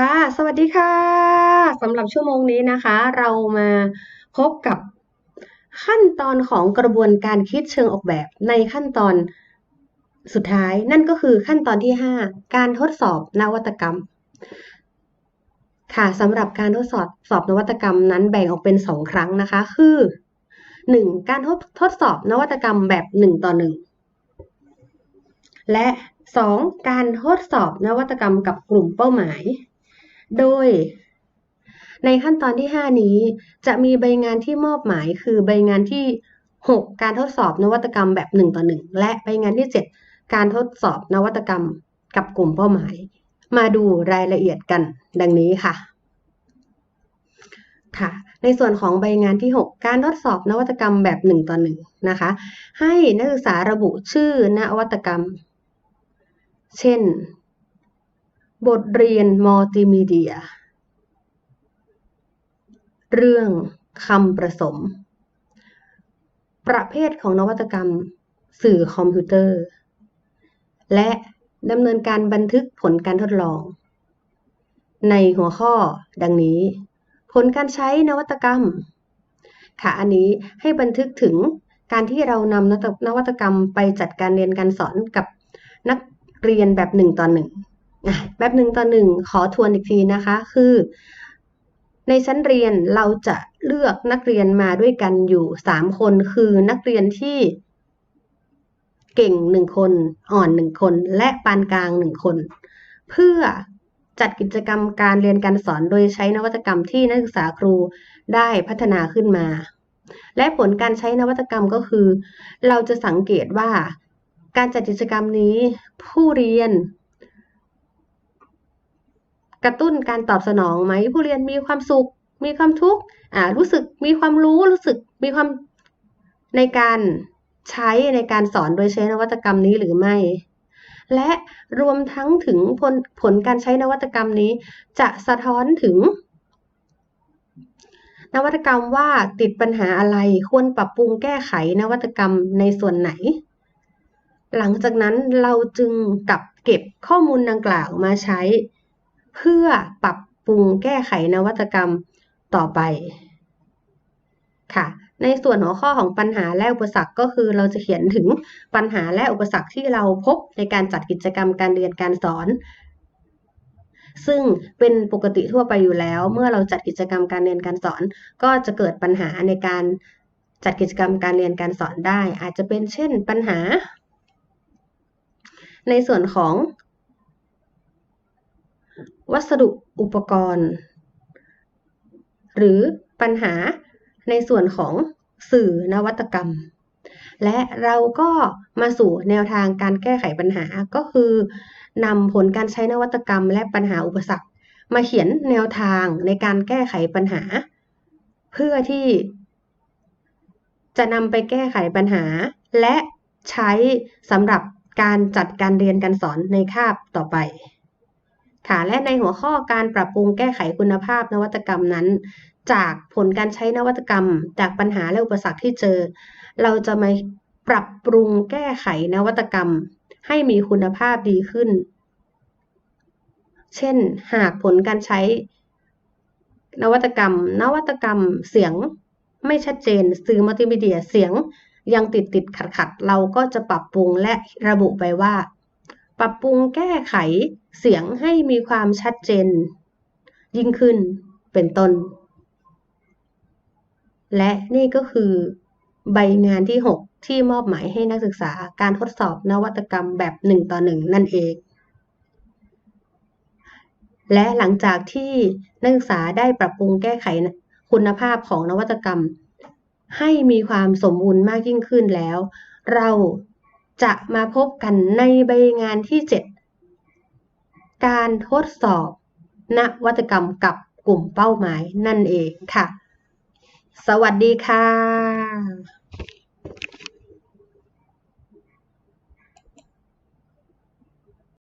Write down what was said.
ค่ะ สวัสดีค่ะสำหรับชั่วโมงนี้นะคะ เรามาพบกับขั้นตอนของกระบวนการคิดเชิงออกแบบในขั้นตอนสุดท้าย นั่นก็คือขั้นตอนที่ 5 การทดสอบนวัตกรรม ค่ะสำหรับการทดสอบสอบนวัตกรรมนั้นแบ่งออกเป็น 2 ครั้งนะคะ คือ 1. การทดทดสอบนวัตกรรมแบบ 1 ต่อ 1 และ 2. การทดสอบนวัตกรรมกับกลุ่มเป้าหมาย โดย ในขั้นตอนที่ 5 นี้ จะมีใบงานที่มอบหมายคือใบงานที่ 6 การทดสอบนวัตกรรมแบบ 1 ต่อ 1 และใบงานที่ 7 การทดสอบนวัตกรรมกับกลุ่มเป้าหมาย มาดูรายละเอียดกันดังนี้ค่ะค่ะในส่วนของใบงานที่ 6 การทดสอบนวัตกรรมแบบ 1 ต่อ 1 นะคะ ให้นักศึกษาระบุชื่อนวัตกรรม เช่น บทเรียนมัลติมีเดีย เรื่องคำประสม ประเภทของนวัตกรรม สื่อคอมพิวเตอร์ และดำเนินการบันทึกผลการทดลอง ในหัวข้อดังนี้ ผลการใช้นวัตกรรม ค่ะ อันนี้ให้บันทึกถึงการที่เรานำนวัตกรรมไปจัดการเรียนการสอนกับนักเรียนแบบหนึ่งต่อหนึ่ง แบบหนึ่งต่อหนึ่งขอทวนอีกทีนะคะ คือ ในชั้นเรียนเราจะเลือกนักเรียนมาด้วยกันอยู่สามคน คือนักเรียนที่เก่งหนึ่งคน อ่อนหนึ่งคน และปานกลางหนึ่งคน เพื่อจัดกิจกรรมการเรียนการสอนโดยใช้นวัตกรรมที่นักศึกษาครูได้พัฒนาขึ้นมา และผลการใช้นวัตกรรมก็คือ เราจะสังเกตว่า การจัดกิจกรรมนี้ ผู้เรียน กระตุ้นการตอบสนองไหมผู้เรียนมีความสุข มีความทุกข์อ่ารู้สึกมีความรู้รู้สึกมีความในการใช้ในการสอนโดยใช้นวัตกรรมนี้หรือไม่ และรวมทั้งถึงผลผลการใช้นวัตกรรมนี้ จะสะท้อนถึง นวัตกรรมว่าติดปัญหาอะไรควรปรับปรุงแก้ไขนวัตกรรมในส่วนไหน หลังจากนั้นเราจึงกลับเก็บข้อมูลดังกล่าวมาใช้ เพื่อปรับปรุงแก้ไขนวัตกรรมต่อไปค่ะในส่วนหัวข้อของปัญหาและอุปสรรคก็คือเราจะเขียนถึงปัญหาและอุปสรรคที่เราพบในการจัดกิจกรรมการเรียนการสอน ซึ่งเป็นปกติทั่วไปอยู่แล้ว เมื่อเราจัดกิจกรรมการเรียนการสอน ก็จะเกิดปัญหาในการจัดกิจกรรมการเรียนการสอนได้ อาจจะเป็นเช่นปัญหา ในส่วนของ วัสดุอุปกรณ์ หรือปัญหาในส่วนของสื่อนวัตกรรม และเราก็มาสู่แนวทางการแก้ไขปัญหาก็คือนำผลการใช้นวัตกรรม และปัญหาอุปสรรค มาเขียนแนวทางในการแก้ไขปัญหา เพื่อที่จะนำไปแก้ไขปัญหา และใช้สำหรับการจัดการเรียนการสอนในคาบต่อไป ค่ะและในหัวข้อการปรับปรุงแก้ไขคุณภาพนวัตกรรมนั้น จากผลการใช้นวัตกรรม จากปัญหาและอุปสรรคที่เจอ เราจะมาปรับปรุงแก้ไขนวัตกรรม ให้มีคุณภาพดีขึ้น เช่น หากผลการใช้ นวัตกรรม นวัตกรรมเสียงไม่ชัดเจน สื่อมัลติมีเดียเสียงยังติดติดขัดขัดเราก็จะปรับปรุงและระบุไปว่า ปรับปรุงแก้ไขเสียงให้มีความชัดเจน ยิ่งขึ้นเป็นต้น และนี่ก็คือใบงานที่ 6 ที่มอบหมายให้นักศึกษาการทดสอบนวัตกรรมแบบ 1 ต่อ 1 นั่นเอง และหลังจากที่นักศึกษาได้ปรับปรุงแก้ไขคุณภาพของนวัตกรรม ให้มีความสมบูรณ์มากยิ่งขึ้นแล้ว เรา จะมาพบกันในใบงานที่ 7 การทดสอบ นวัตกรรมกับกลุ่มเป้าหมายนั่นเองค่ะ สวัสดีค่ะ